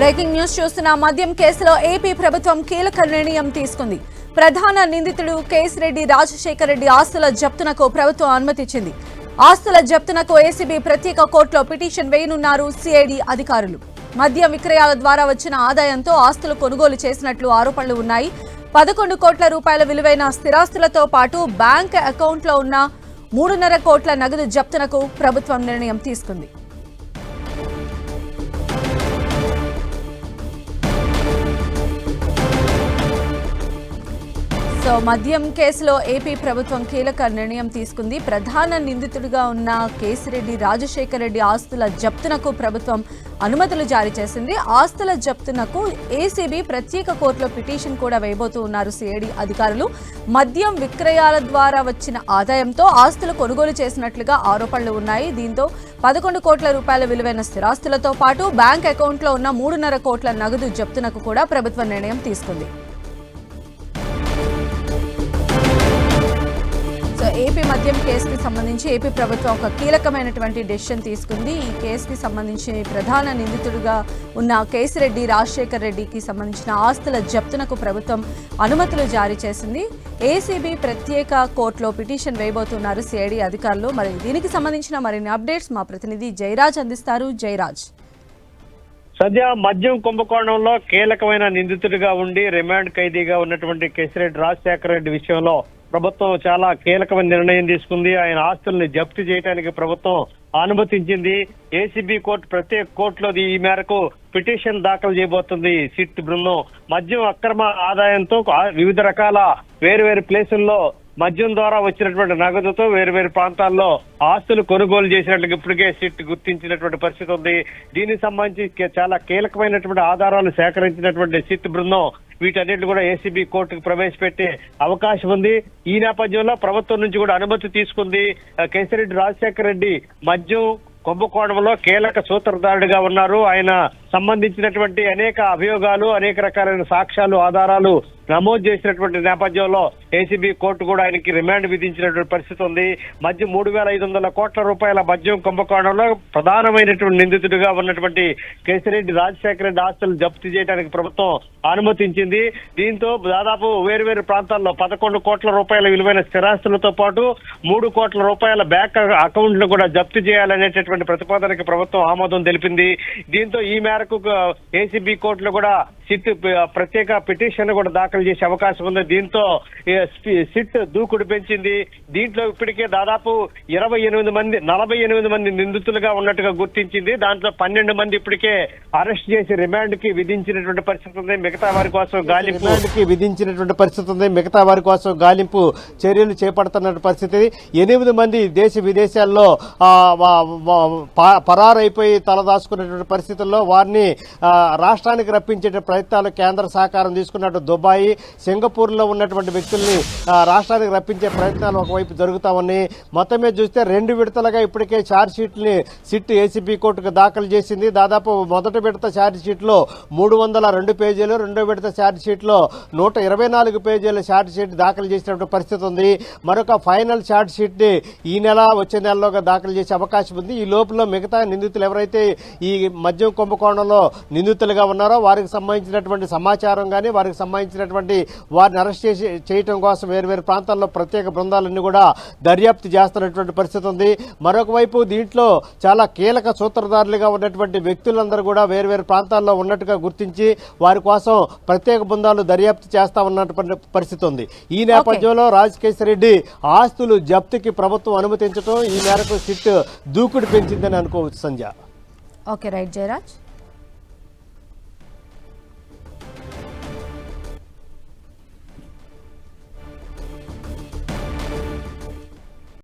Breaking news చూస్తున్న మద్యం కేసులో ఏపీ ప్రభుత్వం కీలక నిర్ణయం తీసుకుంది. ప్రధాన నిందితుడు కేసిరెడ్డి రాజశేఖర్ రెడ్డి ఆస్తుల జప్తునకు ప్రభుత్వం అనుమతిచ్చింది. ఆస్తుల జప్తునకు ఏసీబీ ప్రత్యేక కోర్టులో పిటిషన్ వేయనున్నారు సిఐడి అధికారులు. మద్యం విక్రయాల ద్వారా వచ్చిన ఆదాయంతో ఆస్తులు కొనుగోలు చేసినట్లు ఆరోపణలు ఉన్నాయి. పదకొండు కోట్ల రూపాయల విలువైన స్థిరాస్తులతో పాటు బ్యాంక్ అకౌంట్లో ఉన్న మూడున్నర కోట్ల నగదు జప్తునకు ప్రభుత్వం నిర్ణయం తీసుకుంది. సో మద్యం కేసులో ఏపీ ప్రభుత్వం కీలక నిర్ణయం తీసుకుంది. ప్రధాన నిందితుడిగా ఉన్న కేసిరెడ్డి రాజశేఖర్ రెడ్డి ఆస్తుల జప్తునకు ప్రభుత్వం అనుమతులు జారీ చేసింది. ఆస్తుల జప్తునకు ఏసీబీ ప్రత్యేక కోర్టులో పిటిషన్ కూడా వేయబోతూ ఉన్నారు సిఐడి అధికారులు. మద్యం విక్రయాల ద్వారా వచ్చిన ఆదాయంతో ఆస్తులు కొనుగోలు చేసినట్లుగా ఆరోపణలు ఉన్నాయి. దీంతో పదకొండు కోట్ల రూపాయల విలువైన స్థిరాస్తులతో పాటు బ్యాంక్ అకౌంట్లో ఉన్న మూడున్నర కోట్ల నగదు జప్తునకు కూడా ప్రభుత్వం నిర్ణయం తీసుకుంది. ఏపీ మద్యం కేసుకి సంబంధించి ఏపీ ప్రభుత్వం ఒక కీలకమైనటువంటి డెసిషన్ తీసుకుంది. ఈ కేసుకి సంబంధించి ప్రధాన నిందితుడిగా ఉన్న కేసిరెడ్డి రాజశేఖర్ రెడ్డికి సంబంధించిన ఆస్తుల జప్తునకు ప్రభుత్వం అనుమతులు జారీ చేసింది. ఏసీబీ ప్రత్యేక కోర్టులో పిటిషన్ వేయబోతున్నారు సిఐడి అధికారులు. మరి దీనికి సంబంధించిన మరిన్ని అప్డేట్స్ మా ప్రతినిధి జయరాజ్ అందిస్తారు. జయరాజ్. సద్య మద్యం కుంభకోణంలో కీలకమైన నిందితుడిగా ఉండి రిమాండ్ ఖైదీగా ఉన్నటువంటి కేసిరెడ్డి రాజశేఖర రెడ్డి విషయంలో ప్రభుత్వం చాలా కీలకమైన నిర్ణయం తీసుకుంది. ఆయన ఆస్తుల్ని జప్తు చేయడానికి ప్రభుత్వం అనుమతించింది. ఏసీబీ కోర్టు ప్రత్యేక కోర్టులో ఈ మేరకు పిటిషన్ దాఖలు చేయబోతుంది. సిట్ బృందం మద్యం అక్రమ ఆదాయంతో వివిధ రకాల వేరు వేరు ప్లేసుల్లో మద్యం ద్వారా వచ్చినటువంటి నగదుతో వేరు వేరు ప్రాంతాల్లో ఆస్తులు కొనుగోలు చేసినట్లు ఇప్పటికే సిట్ గుర్తించినటువంటి పరిస్థితి ఉంది. దీనికి సంబంధించి చాలా కీలకమైనటువంటి ఆధారాలు సేకరించినటువంటి సిట్ బృందం వీటన్నిటిని కూడా ఏసీబీ కోర్టుకు ప్రవేశపెట్టే అవకాశం ఉంది. ఈ నేపథ్యంలో ప్రభుత్వం నుంచి కూడా అనుమతి తీసుకుంది. ఆ, కేసిరెడ్డి రాజశేఖర రెడ్డి మద్యం కుంభకోణంలో కీలక సూత్రధారుడిగా ఉన్నారు. ఆయన సంబంధించినటువంటి అనేక అభియోగాలు అనేక రకాలైన సాక్ష్యాలు ఆధారాలు నమోదు చేసినటువంటి నేపథ్యంలో ఏసీబీ కోర్టు కూడా ఆయనకి రిమాండ్ విధించినటువంటి పరిస్థితి ఉంది. మధ్య మూడు వేల ఐదు వందల కోట్ల రూపాయల మద్యం కుంభకోణంలో ప్రధానమైనటువంటి నిందితుడిగా ఉన్నటువంటి కేసిరెడ్డి రాజశేఖర రెడ్డి ఆస్తులు జప్తు చేయడానికి ప్రభుత్వం అనుమతించింది. దీంతో దాదాపు వేరువేరు ప్రాంతాల్లో పదకొండు కోట్ల రూపాయల విలువైన స్థిరాస్తులతో పాటు మూడు కోట్ల రూపాయల బ్యాంక్ అకౌంట్లు కూడా జప్తు చేయాలనేటటువంటి ప్రతిపాదనకి ప్రభుత్వం ఆమోదం తెలిపింది. దీంతో ఈ మేరకు ఏసీబీ కోర్టులో కూడా సిట్ ప్రత్యేక పిటిషన్ కూడా దాఖలు చేసే అవకాశం ఉంది. దీంతో సిట్ దూకుడు పెంచింది. దీంట్లో ఇప్పటికే దాదాపు ఇరవై ఎనిమిది మంది నలభై ఎనిమిది మంది నిందితులుగా ఉన్నట్టుగా గుర్తించింది. దాంట్లో పన్నెండు మంది ఇప్పటికే అరెస్ట్ చేసి రిమాండ్కి విధించినటువంటి పరిస్థితి ఉంది. మిగతా వారి కోసం గాలింపు రిమాండ్కి విధించినటువంటి పరిస్థితి ఉంది. మిగతా వారి కోసం గాలింపు చర్యలు చేపడుతున్న పరిస్థితి ఎనిమిది మంది దేశ విదేశాల్లో ప- పరారైపోయి తలదాచుకున్నటువంటి పరిస్థితుల్లో వారిని రాష్ట్రానికి రప్పించే ప్రయత్నాలు కేంద్ర సహకారం తీసుకున్నట్టు దుబాయ్ సింగపూర్లో ఉన్నటువంటి వ్యక్తుల్ని రాష్ట్రానికి రప్పించే ప్రయత్నాలు ఒకవైపు జరుగుతా మొత్తం మీద చూస్తే రెండు విడతలుగా ఇప్పటికే ఛార్జ్షీట్ని సిట్ ఏసీబీ కోర్టుకు దాఖలు చేసింది. దాదాపు మొదటి విడత ఛార్జ్షీట్లో మూడు వందల రెండు పేజీలు రెండో విడత ఛార్జ్షీట్లో నూట ఇరవై నాలుగు పేజీల ఛార్జ్షీట్ దాఖలు చేసినటువంటి పరిస్థితి ఉంది. మరొక ఫైనల్ ఛార్జ్షీట్ని ని ఈ నెల వచ్చే నెలలోగా దాఖలు చేసే అవకాశం ఉంది. ఈ లోపల మిగతా నిందితులు ఎవరైతే ఈ మద్యం కుంభకోణంలో నిందితులుగా ఉన్నారో వారికి సంబంధించినటువంటి సమాచారం కానీ వారికి సంబంధించినటువంటి వారిని అరెస్ట్ చేసి చేయటం కోసం వేరు వేరు ప్రాంతాల్లో ప్రత్యేక బృందాలన్నీ కూడా దర్యాప్తు చేస్తున్నటువంటి పరిస్థితి ఉంది. మరొక వైపు దీంట్లో చాలా కీలక సూత్రధారులుగా ఉన్నటువంటి వ్యక్తులందరూ కూడా వేరు వేరు ప్రాంతాల్లో ఉన్నట్టుగా గుర్తించి వారి కోసం ప్రత్యేక బృందాలు దర్యాప్తు చేస్తా ఉన్నటువంటి పరిస్థితి ఉంది. ఈ నేపథ్యంలో రాజకేశ్వర రెడ్డి ఆస్తులు జప్తుకి ప్రభుత్వం అనుమతించడం ఈ మేరకు సిట్ దూకుడు పెంచిందని అనుకోవచ్చు సంధ్య. Okay right Jayaraj.